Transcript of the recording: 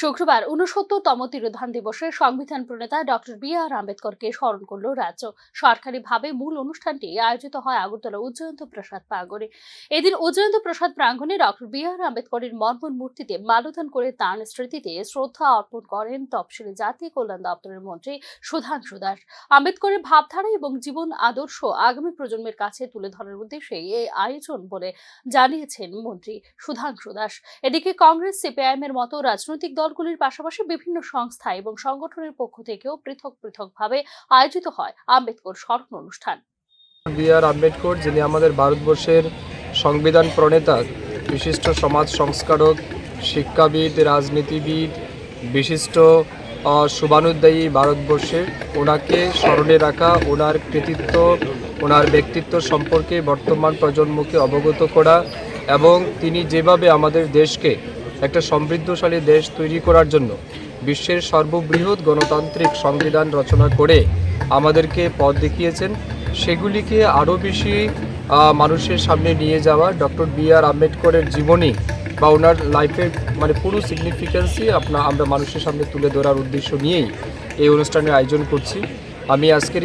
শুক্রবার উনসত্তরতম তিরোধান দিবসে সংবিধান প্রণেতা ডক্টর বি আর আম্বেদকরকে স্মরণ করল রাজ্য। সরকারিভাবে মূল অনুষ্ঠানটি আয়োজিত হয় আগরতলা উজ্জয়ন্ত প্রসাদ প্রাঙ্গণে। এদিন উজ্জয়ন্ত প্রসাদ প্রাঙ্গণে ডক্টর বি আর আম্বেদকরের মর্মন মূর্তিতে মাল্যদান করে তাঁর স্মৃতিতে শ্রদ্ধা অর্পণ করেন তফসিলি জাতি কল্যাণ দপ্তরের মন্ত্রী সুধাংশু দাস। আম্বেদকরের ভাবধারা এবং জীবন আদর্শ আগামী প্রজন্মের কাছে তুলে ধরার উদ্দেশ্যে এই আয়োজন বলে জানিয়েছেন মন্ত্রী সুধাংশু দাস। এদিকে কংগ্রেস সিপিআইএম এর মতো রাজনৈতিক দলগুলির পাশাপাশি বিভিন্ন সংস্থা এবং সংগঠনের পক্ষ থেকেও পৃথক পৃথকভাবে আয়োজিত হয় আম্বেদকর স্মরণ অনুষ্ঠান। বি আর আম্বেদকর, যিনি আমাদের ভারতবর্ষের সংবিধান প্রণেতা, বিশিষ্ট সমাজ সংস্কারক, শিক্ষাবিদ, রাজনীতিবিদ, বিশিষ্ট শুভানুদ্দায়ী ভারতবর্ষের ওনাকে স্মরণে রাখা, ওনার কৃতিত্ব, ওনার ব্যক্তিত্ব সম্পর্কে বর্তমান প্রজন্মকে অবগত করা এবং তিনি যেভাবে আমাদের দেশকে একটা সমৃদ্ধশালী দেশ তৈরি করার জন্য বিশ্বের সর্ববৃহৎ গণতান্ত্রিক সংবিধান রচনা করে আমাদেরকে পথ দেখিয়েছেন। সেগুলিকে আরও বেশি মানুষের সামনে নিয়ে যাওয়া ডক্টর বি আর আম্বেদকরের জীবনী বা ওনার লাইফের মানে পুরো সিগনিফিক্যান্সই আপনার আমরা মানুষের সামনে তুলে ধরার উদ্দেশ্য নিয়েই এই অনুষ্ঠানের আয়োজন করছি। আমি আজকের